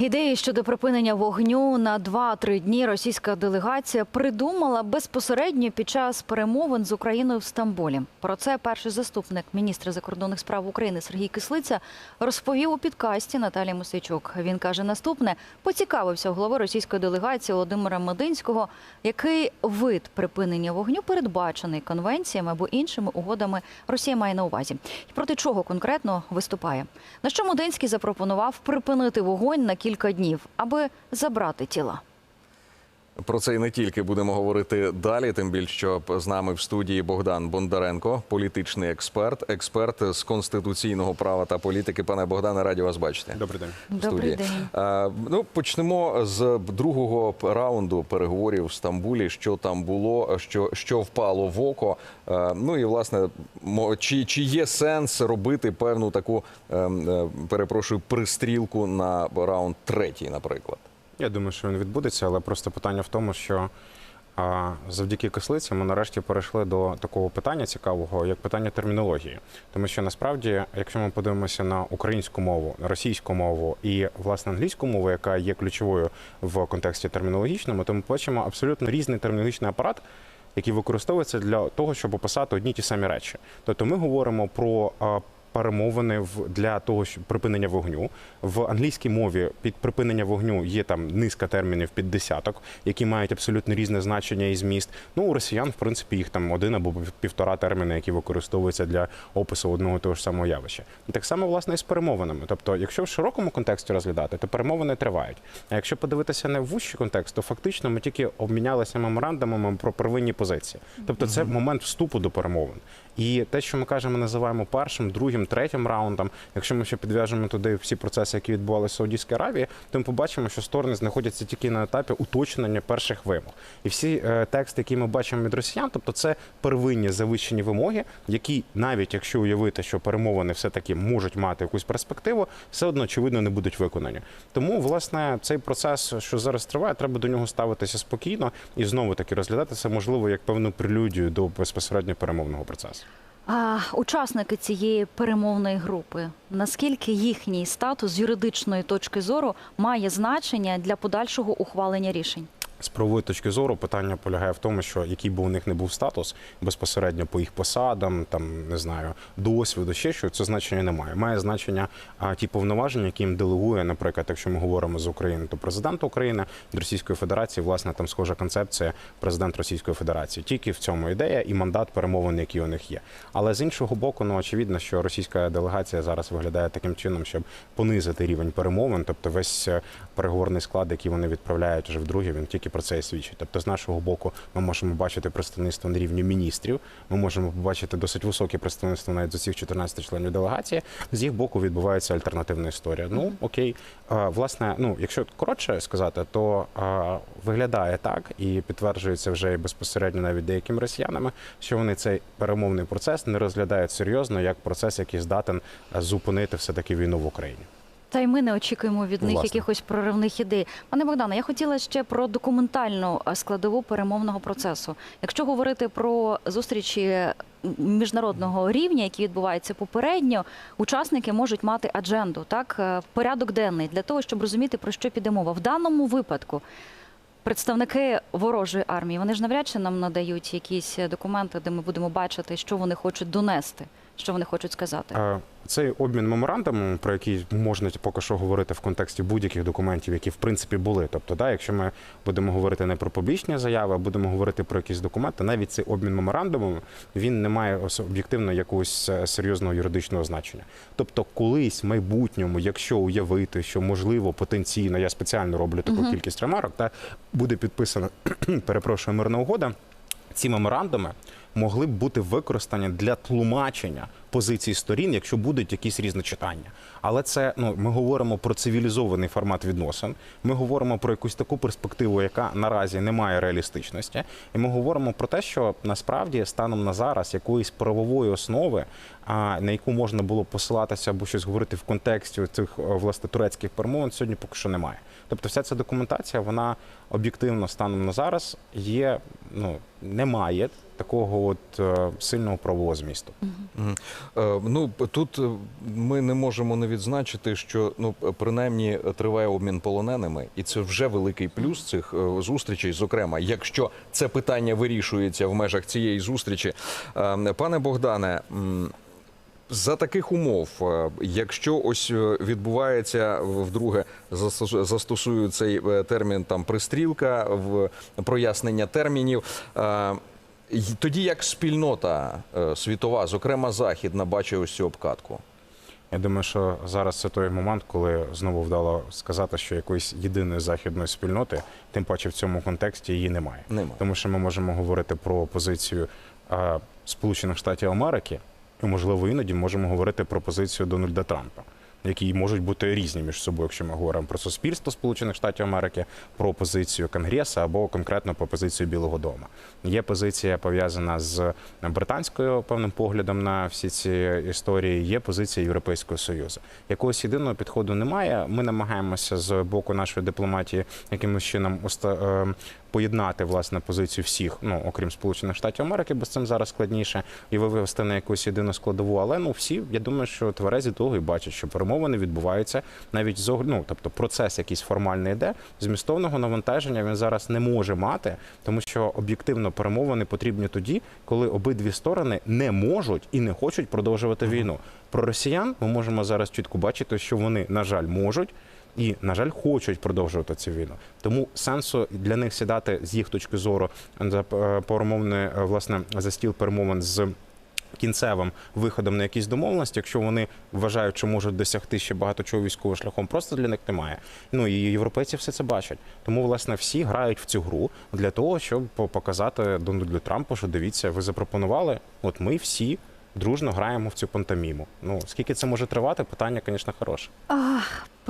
Ідеї щодо припинення вогню на 2-3 дні російська делегація придумала безпосередньо під час перемовин з Україною в Стамбулі. Про це перший заступник міністра закордонних справ України Сергій Кислиця розповів у підкасті Наталії Мосичук. Він каже наступне: поцікавився у голови російської делегації Володимира Мединського, який вид припинення вогню передбачений конвенціями або іншими угодами Росія має на увазі, і проти чого конкретно виступає. На що Мединський запропонував припинити вогонь на кілька днів, аби забрати тіла. Про це і не тільки будемо говорити далі. Тим більше, що з нами в студії Богдан Бондаренко, політичний експерт, експерт з конституційного права та політики. Пане Богдане, раді вас бачити. Добрий день. Добрий день. Е, ну, почнемо з другого раунду переговорів в Стамбулі. Що там було, що, що впало в око. Е, ну і власне, мо- чи, чи є сенс робити певну таку, е, е, перепрошую, пристрілку на раунд третій, наприклад. Я думаю, що він відбудеться, але просто питання в тому, що а, завдяки кислиці ми нарешті перейшли до такого питання цікавого, як питання термінології. Тому що насправді, якщо ми подивимося на українську мову, на російську мову і власне англійську мову, яка є ключовою в контексті термінологічному, то ми бачимо абсолютно різний термінологічний апарат. Який використовується для того, щоб описати одні ті самі речі. Тобто ми говоримо про перемовини в для того, щоб припинення вогню в англійській мові під припинення вогню є там низка термінів під десяток, які мають абсолютно різне значення і зміст. Ну у росіян, в принципі, їх там один або півтора терміни, які використовуються для опису одного того ж самого явища. Так само власне і з перемовинами. Тобто, якщо в широкому контексті розглядати, то перемовини тривають. А якщо подивитися на вущий контекст, то фактично ми тільки обмінялися меморандумами про первинні позиції. Тобто, це момент вступу до перемовин. І те, що ми кажемо, називаємо першим, другим, третім раундом. Якщо ми ще підв'яжемо туди всі процеси, які відбувалися в Саудівській Аравії, то ми побачимо, що сторони знаходяться тільки на етапі уточнення перших вимог. І всі е, тексти, які ми бачимо від росіян, тобто це первинні завищені вимоги, які навіть якщо уявити, що перемовини все таки можуть мати якусь перспективу, все одно очевидно не будуть виконані. Тому власне цей процес, що зараз триває, треба до нього ставитися спокійно і знову таки розглядати це можливо як певну прелюдію до безпосередньо перемовного процесу. А учасники цієї перемовної групи, наскільки їхній статус з юридичної точки зору має значення для подальшого ухвалення рішень? З правової точки зору питання полягає в тому, що який би у них не був статус безпосередньо по їх посадам, там не знаю, досвіду, ще що це значення не має. Значення а, ті повноваження, які їм делегує, наприклад, якщо ми говоримо з України, то президент України до Російської Федерації, власне, там схожа концепція президент Російської Федерації. Тільки в цьому ідея і мандат перемовин, які у них є. Але з іншого боку, ну очевидно, що російська делегація зараз виглядає таким чином, щоб понизити рівень перемовин, тобто весь е, переговорний склад, який вони відправляють вже вдруге, він тільки про це свідчить. Тобто, з нашого боку, ми можемо бачити представництво на рівні міністрів. Ми можемо побачити досить високе представництво навіть з усіх 14 членів делегації. З їх боку відбувається альтернативна історія. Ну окей, А, власне, ну якщо коротше сказати, то а, виглядає так і підтверджується вже і безпосередньо навіть деякими росіянами, що вони цей перемовний процес не розглядають серйозно як процес, який здатен зупинити все таки війну в Україні. Та й ми не очікуємо від них Власне. якихось проривних ідей. Пане Богдане, я хотіла ще про документальну е, складову перемовного процесу. Якщо говорити про зустрічі міжнародного рівня, які відбуваються попередньо, учасники можуть мати адженду, так е, порядок денний для того, щоб розуміти про що піде мова. В даному випадку представники ворожої армії вони ж навряд чи нам надають якісь документи, де ми будемо бачити, що вони хочуть донести, що вони хочуть сказати. Е, Цей обмін меморандумом, про який можна поки що говорити в контексті будь-яких документів, які в принципі були. Тобто, да, якщо ми будемо говорити не про публічні заяви, а будемо говорити про якісь документи, навіть цей обмін меморандумом він не має об'єктивно якогось е, серйозного юридичного значення. Тобто, колись в майбутньому, якщо уявити, що можливо потенційно, я спеціально роблю таку кількість ремарок, та буде підписана перепрошую мирна угода. Ці меморандуми могли б бути використані для тлумачення позицій сторін, якщо будуть якісь різночитання. Але це ну ми говоримо про цивілізований формат відносин. Ми говоримо про якусь таку перспективу, яка наразі не має реалістичності, і ми говоримо про те, що насправді станом на зараз якоїсь правової основи, а на яку можна було посилатися або щось говорити в контексті цих е, власне турецьких перемовин, сьогодні поки що немає. Тобто, вся ця документація, вона об'єктивно станом на зараз є, ну немає такого от е, сильного правового змісту. Мгм. Е, Ну тут е, ми не можемо не відзначити, що ну принаймні триває обмін полоненими, і це вже великий плюс цих е, зустрічей. Зокрема, якщо це питання вирішується в межах цієї зустрічі, Е, пане Богдане. За таких умов, е, якщо ось е, відбувається вдруге застосу- застосую цей е, термін там пристрілка в прояснення термінів. Тоді як спільнота світова, зокрема західна, бачить ось цю обкатку. Я думаю, що зараз це той момент, коли знову вдало сказати, що якоїсь єдиної західної спільноти, тим паче в цьому контексті її немає. Немає. Тому що ми можемо говорити про позицію Сполучених Штатів Америки, і можливо іноді можемо говорити про позицію Дональда Трампа. Які можуть бути різні між собою, якщо ми говоримо про суспільство Сполучених Штатів Америки, про позицію Конгресу або конкретно про позицію Білого Дому. Є позиція пов'язана з британською певним поглядом на всі ці історії. Є позиція Європейського союзу. Якогось єдиного підходу немає. Ми намагаємося з боку нашої дипломатії якимось чином уста- е, поєднати власне позицію всіх, ну окрім Сполучених Штатів Америки, бо з цим зараз складніше, і вивести на якусь єдину складову. Але ну всі, я думаю, що тверезі того і бачать, що перемовини відбуваються навіть з ну, тобто процес якийсь формальний йде. Змістовного навантаження він зараз не може мати, тому що об'єктивно перемовини потрібні тоді, коли обидві сторони не можуть і не хочуть продовжувати війну. Про росіян ми можемо зараз чітко бачити, що вони, на жаль, можуть. І, на жаль, хочуть продовжувати цю війну. Тому сенсу для них сідати з їх точки зору за е, перемовне е, власне за стіл перемовин з кінцевим виходом на якісь домовленості, якщо вони вважають, що можуть досягти ще багато чого військовим шляхом, просто для них немає. Ну і європейці все це бачать. Тому, власне, всі грають в цю гру для того, щоб показати Дональду Трампу, що дивіться, ви запропонували. От ми всі дружно граємо в цю пантоміму. Ну скільки це може тривати? Питання, звісно, хороше.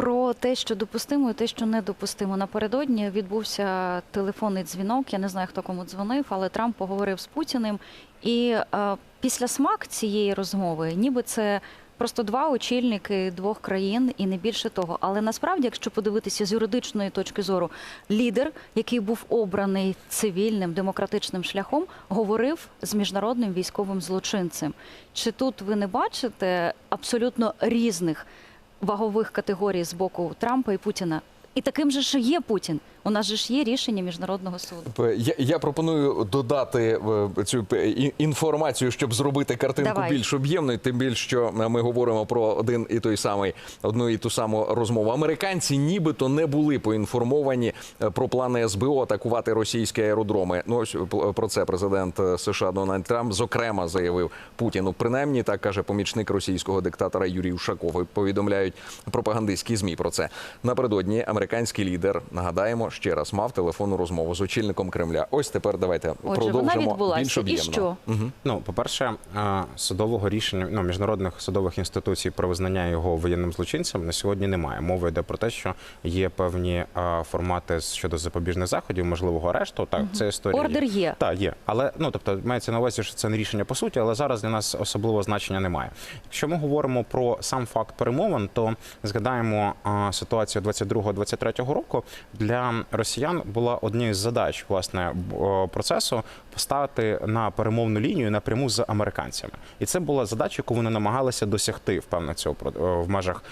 Про те, що допустимо, і те, що недопустимо. Напередодні відбувся телефонний дзвінок. Я не знаю, хто кому дзвонив, але Трамп поговорив з Путіним. І е, після смак цієї розмови, ніби це просто два очільники двох країн і не більше того. Але насправді, якщо подивитися з юридичної точки зору, лідер, який був обраний цивільним демократичним шляхом, говорив з міжнародним військовим злочинцем. Чи тут ви не бачите абсолютно різних? Вагових категорій з боку Трампа і Путіна. І таким же що є Путін. У нас же ж є рішення міжнародного суду. Я, я пропоную додати е, цю інформацію, щоб зробити картинку Давай. більш об'ємною. Тим більше, що е, ми говоримо про один і той самий одну і ту саму розмову. Американці нібито не були поінформовані е, про плани СБУ атакувати російські аеродроми. Ну ось про це президент США Дональд Трамп зокрема заявив Путіну. Принаймні так каже помічник російського диктатора Юрій Ушаков. Повідомляють пропагандистські змі про це. Напередодні американський лідер нагадаємо ще раз мав телефонну розмову з очільником Кремля. Ось тепер давайте Отже, вона продовжимо більш відбулася. І що? Мгм. Ну, по-перше, е, судового рішення ну, міжнародних судових інституцій про визнання його воєнним злочинцем на сьогодні немає. Мова йде про те, що є певні формати щодо запобіжних заходів, можливого арешту. Так, це історія. Ордер є. Так, є. Але ну тобто мається на увазі, що це не рішення по суті, але зараз для нас особливого значення немає. Якщо ми говоримо про сам факт перемовин, то згадаємо ситуацію 22-23 року. Для росіян була однією з задач власне процесу поставити на перемовну лінію напряму з американцями, і це була задача, яку вони намагалися досягти впевнено цього в межах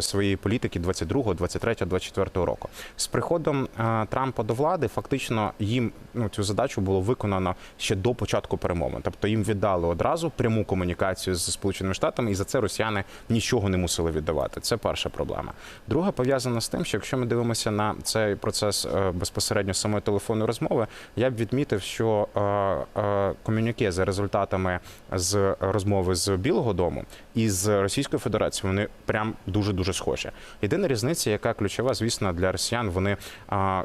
своєї політики 22, 23, 24 року. З приходом е, Трампа до влади фактично їм ну цю задачу було виконано ще до початку перемовин. Тобто їм віддали одразу пряму комунікацію з Сполученими Штатами, і за це росіяни нічого не мусили віддавати. Це перша проблема. Друга пов'язана з тим, що якщо ми дивимося на цей процес е, безпосередньо самої телефонної розмови, я б відмітив, що е, е, комюніке за результатами з розмови з Білого Дому і з Російською Федерацією вони прям дуже дуже схожі. Єдина різниця, яка ключова, звісно, для росіян, вони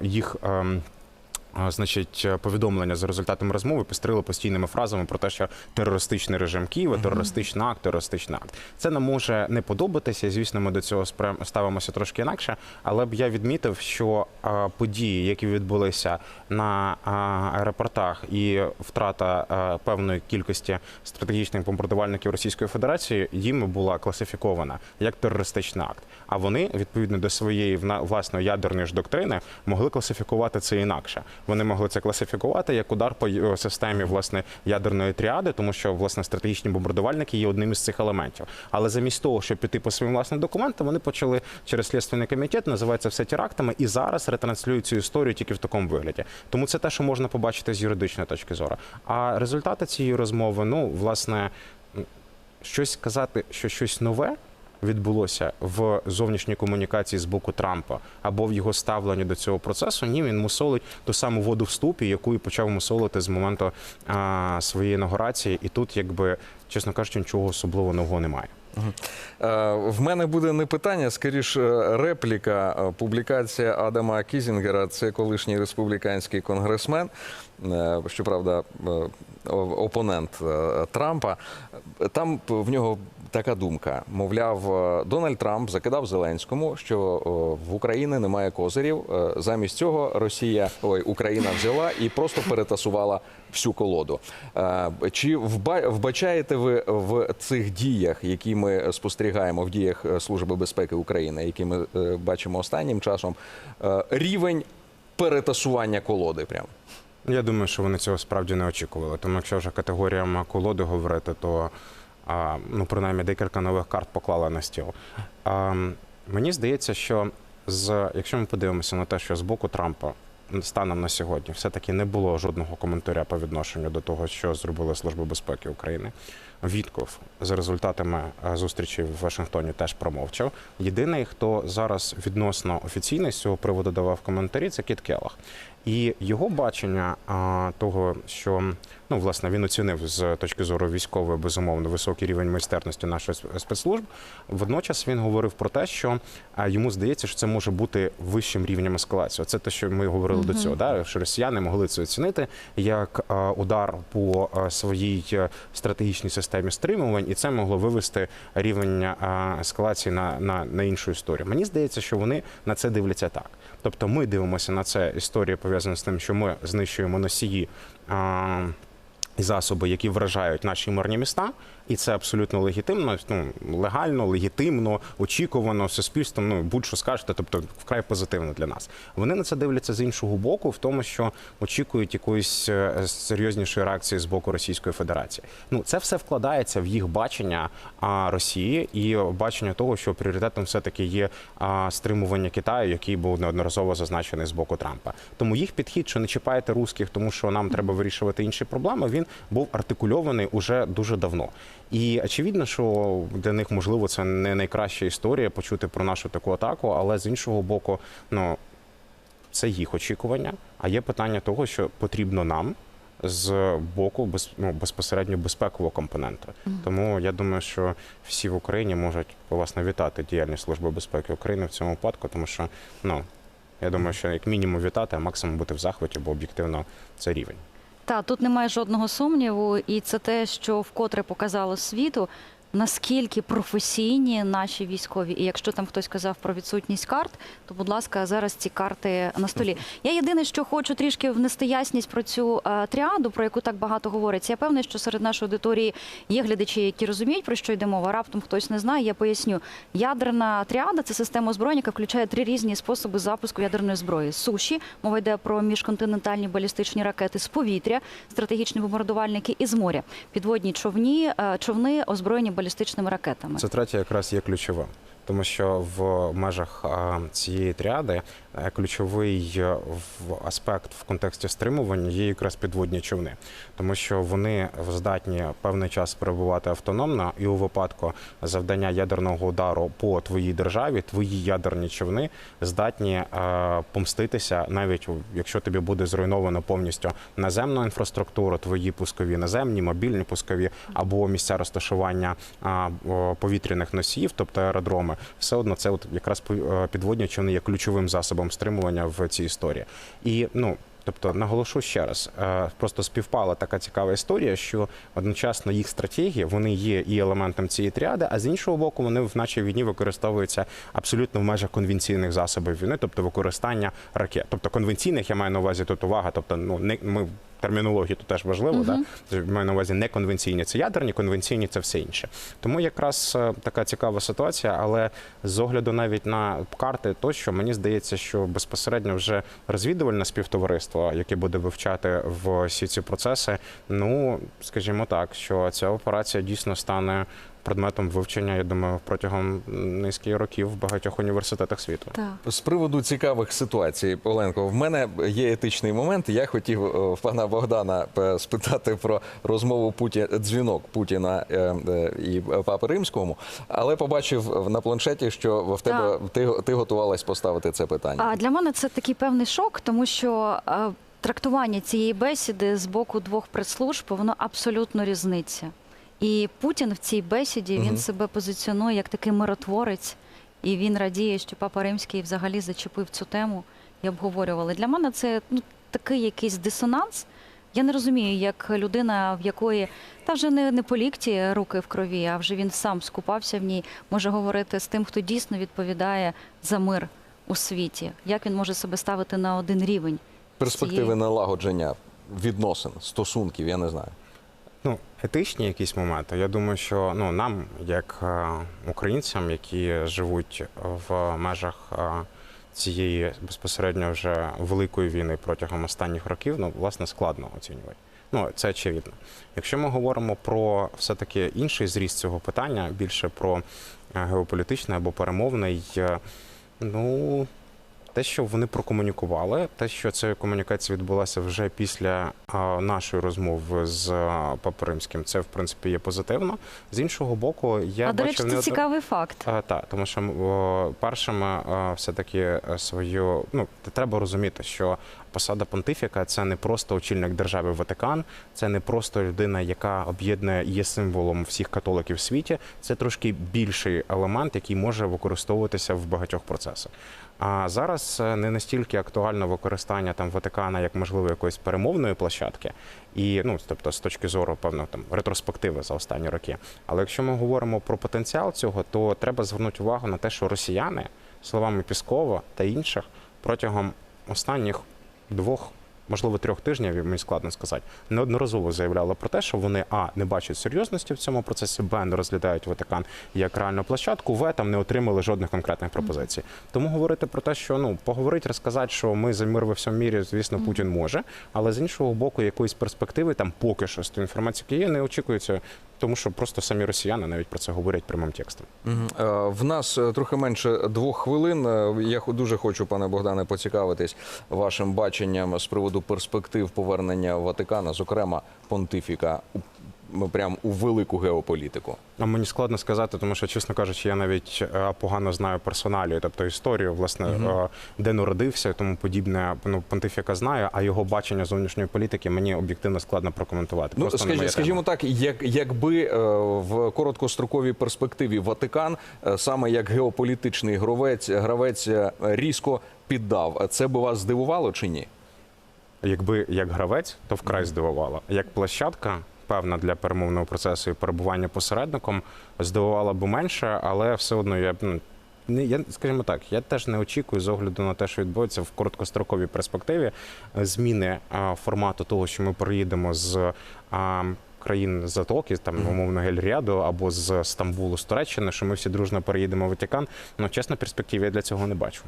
їх. Значить, повідомлення за результатами розмови пестрили постійними фразами про те, що терористичний режим Києва, терористичний акт, терористичний акт. Це нам може не подобатися. Звісно, ми до цього ставимося трошки інакше. Але б я відмітив, що події, які відбулися на аеропортах, і втрата певної кількості стратегічних бомбардувальників Російської Федерації, їм була класифікована як терористичний акт. А вони відповідно до своєї власної ядерної ж доктрини могли класифікувати це інакше. Вони могли це класифікувати як удар по системі власне ядерної тріади, тому що власне стратегічні бомбардувальники є одним із цих елементів. Але замість того, щоб піти по своїм власним документам, вони почали через слідственний комітет, називається все терактами, і зараз ретранслюють цю історію тільки в такому вигляді. Тому це те, що можна побачити з юридичної точки зору. А результати цієї розмови, ну власне, щось сказати, що щось нове. Відбулося в зовнішній комунікації з боку Трампа або в його ставленні до цього процесу. Ні, він мусолить ту саму воду в ступі, яку і почав мусолити з моменту а, своєї інаугурації. І тут, якби чесно кажучи, нічого особливо нового немає. Е, В мене буде не питання, скоріш е, репліка. Е, Публікація Адама Кізінгера, це колишній республіканський конгресмен, щоправда, опонент Трампа. Там в нього така думка: мовляв, е, Дональд Трамп закидав Зеленському, що в Україні немає козирів. Е, Замість цього Росія, ой, Україна взяла і просто перетасувала всю колоду. Е, Чи вба- вбачаєте ви в цих діях, які ми спостерігаємо в діях е, Служби безпеки України, які ми е, бачимо останнім часом, е, рівень перетасування колоди? Прям Я думаю, що вони цього справді не очікували. Тому якщо вже категоріям колоди говорити, то ну принаймні декілька нових карт поклали на стіл. А, мені здається, що з якщо ми подивимося на те, що з боку Трампа станом на сьогодні все-таки не було жодного коментаря по відношенню до того, що зробила Служба безпеки України. Вітков за результатами е, зустрічі в Вашингтоні теж промовчав. Єдиний, хто зараз відносно офіційно з цього приводу давав коментарі, це Кіт Келлах. І його бачення а, того, що ну власне він оцінив з точки зору військової безумовно високий рівень майстерності наших спецслужб. Водночас він говорив про те, що а, йому здається, що це може бути вищим рівнем ескалації. Це те, що ми говорили до цього, да? що росіяни могли це оцінити як а, удар по а, своїй е, стратегічній системі стримувань, і це могло вивести рівень ескалації на, на, на іншу історію. Мені здається, що вони на це дивляться так. Тобто ми дивимося на це історія пов'язана з тим, що ми знищуємо носії. Засоби, які вражають наші мирні міста, і це абсолютно легітимно, ну легально, легітимно, очікувано суспільством. Ну будь-що скажете, тобто вкрай позитивно для нас. Вони на це дивляться з іншого боку, в тому, що очікують якоїсь е, серйознішої реакції з боку Російської Федерації. Ну це все вкладається в їх бачення Росії і бачення того, що пріоритетом все таки є стримування Китаю, який був неодноразово зазначений з боку Трампа. Тому їх підхід, що не чіпайте русських, тому що нам треба вирішувати інші проблеми. Він був артикульований уже дуже давно. І очевидно, що для них можливо це не найкраща історія почути про нашу таку атаку, але з іншого боку, ну це їх очікування. А є питання того, що потрібно нам. З боку без, ну, безпосередньо безпекового компоненту. Тому я думаю, що всі в Україні можуть власне вітати діяльність Служби безпеки України в цьому випадку, тому що ну я думаю, що як мінімум вітати, а максимум бути в захваті, бо об'єктивно це рівень. Та тут немає жодного сумніву, і це те, що вкотре показало світу. Наскільки професійні наші військові, і якщо там хтось казав про відсутність карт, то будь ласка, зараз ці карти на столі. Я єдине, що хочу трішки внести ясність про цю е, тріаду, про яку так багато говориться. Я певна, що серед нашої аудиторії є глядачі, які розуміють про що йде мова. Раптом хтось не знає. Я поясню. Ядерна тріада це система озброєння, яка включає три різні способи запуску ядерної зброї: суші, мова йде про міжконтинентальні балістичні ракети з повітря, стратегічні бомбардувальники і з моря, підводні човні, е, човни озброєні балістичними ракетами. Це третя якраз є ключовим. Тому що в межах цієї тріади е, ключовий е, аспект в контексті стримування є якраз підводні човни, тому що вони здатні певний час перебувати автономно, і у випадку завдання ядерного удару по твоїй державі, твої ядерні човни здатні е, помститися, навіть якщо тобі буде зруйновано повністю наземну інфраструктуру, твої пускові наземні, мобільні пускові або місця розташування повітряних носіїв, тобто аеродроми, все одно це от якраз е, підводні човни є ключовим засобом стримування в цій історії. І ну. Тобто наголошу ще раз, е, просто співпала така цікава історія, що одночасно їх стратегії вони є і елементом цієї тріади, а з іншого боку, вони в нашій війні використовуються абсолютно в межах конвенційних засобів війни, тобто використання ракет. Тобто конвенційних я маю на увазі тут увага. Тобто, ну не ми термінології то теж важливо. Да? Тобто, Маю на увазі не конвенційні це ядерні, конвенційні це все інше. Тому якраз е, така цікава ситуація, але з огляду навіть на карти, тощо мені здається, що безпосередньо вже розвідувальне співтовариство, яке буде вивчати в всі ці процеси, ну скажімо так, що ця операція дійсно стане предметом вивчення, я думаю, протягом низки років в багатьох університетах світу. Так. З приводу цікавих ситуацій, Оленко, в мене є етичний момент. Я хотів е, в пана Богдана е, спитати про розмову Путі... дзвінок Путіна е, і Папи Римському, але побачив на планшеті, що в тебе ти, ти готувалась поставити це питання. А для мене це такий певний шок, тому що трактування цієї бесіди з боку двох прес-служб воно абсолютно різниця. І Путін в цій бесіді він себе позиціонує як такий миротворець, і він радіє, що Папа Римський взагалі зачепив цю тему і обговорювали. Для мене це ну, такий якийсь дисонанс. Я не розумію, як людина, в якої та вже не, не по лікті руки в крові, а вже він сам скупався в ній, може говорити з тим, хто дійсно відповідає за мир у світі. Як він може себе ставити на один рівень? Перспективи цієї- налагодження відносин, стосунків, я не знаю. Етичні якісь моменти. Я думаю, що ну нам, як е, українцям, які живуть в межах е, цієї безпосередньо вже великої війни протягом останніх років, ну власне складно оцінювати. Ну це очевидно. Якщо ми говоримо про все таки інший зріст цього питання, більше про е, геополітичний або перемовний, ну. Те, що вони прокомунікували, те, що ця комунікація відбулася вже після нашої розмови з а, Римським, це в принципі є позитивно. З іншого боку, я а до речі, це цікавий факт. так, тому що першими е, все-таки е, свою. Ну, треба розуміти, що посада понтифіка це не просто очільник держави Ватикан, це не просто людина, яка об'єднує є символом всіх католиків в світі. Це трошки більший елемент, який може використовуватися в багатьох процесах. А зараз е, не настільки актуально використання там Ватикана як можливо якоїсь перемовної площадки, і ну тобто з точки зору певно там ретроспективи за останні роки. Але якщо ми говоримо про потенціал цього, то треба звернути увагу на те, що росіяни, словами Піскова та інших, протягом останніх двох. Можливо, трьох тижнів мені складно сказати, неодноразово заявляли про те, що вони а не бачать серйозності в цьому процесі, б не розглядають Ватикан як реальну площадку, в там не отримали жодних конкретних пропозицій. Тому говорити про те, що ну поговорити, розказати, що ми за мир во всьому мірі, звісно, Путін може, але з іншого боку, якоїсь перспективи там поки що з тої інформації є, не очікується, тому що просто самі росіяни навіть про це говорять прямим текстом. Е, В нас е, трохи менше двох хвилин. Е, Я дуже хочу, пане Богдане, поцікавитись вашим баченням з приводу перспектив повернення Ватикана, зокрема понтифіка, прям у велику геополітику. А мені складно сказати, тому що, чесно кажучи, я навіть е, погано знаю персоналію, тобто історію, власне, е, де народився тому подібне. Ну, понтифіка знаю, а його бачення зовнішньої політики мені об'єктивно складно прокоментувати. Ну, Просто скажі, скажімо так, як, якби е, в короткостроковій перспективі Ватикан саме як геополітичний гравець, гравець різко піддав, це би вас здивувало чи ні? Якби як гравець, то вкрай здивувало. Як площадка, певна для перемовного процесу і перебування посередником, здивувала б менше, але все одно я б, ну, я, скажімо так, я теж не очікую з огляду на те, що відбувається в короткостроковій перспективі, е, зміни а, формату того, що ми приїдемо з. А, Країн Затоки, там умовно Гельріаду або з Стамбулу, з Туреччини, що ми всі дружно переїдемо в Ватикан. Ну, чесно, перспективи я для цього не бачу.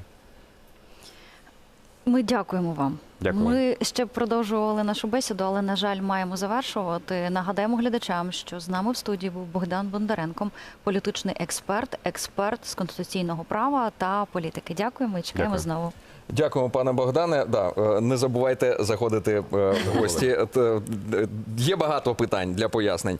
Ми дякуємо вам. Дякую. Ми ще продовжували нашу бесіду, але на жаль, маємо завершувати. Нагадаємо глядачам, що з нами в студії був Богдан Бондаренко, політичний експерт, експерт з конституційного права та політики. Дякуємо і чекаємо Дякую. знову. Дякуємо, пане Богдане. Да, е, не забувайте заходити е, в гості. Е, Є багато питань для пояснень.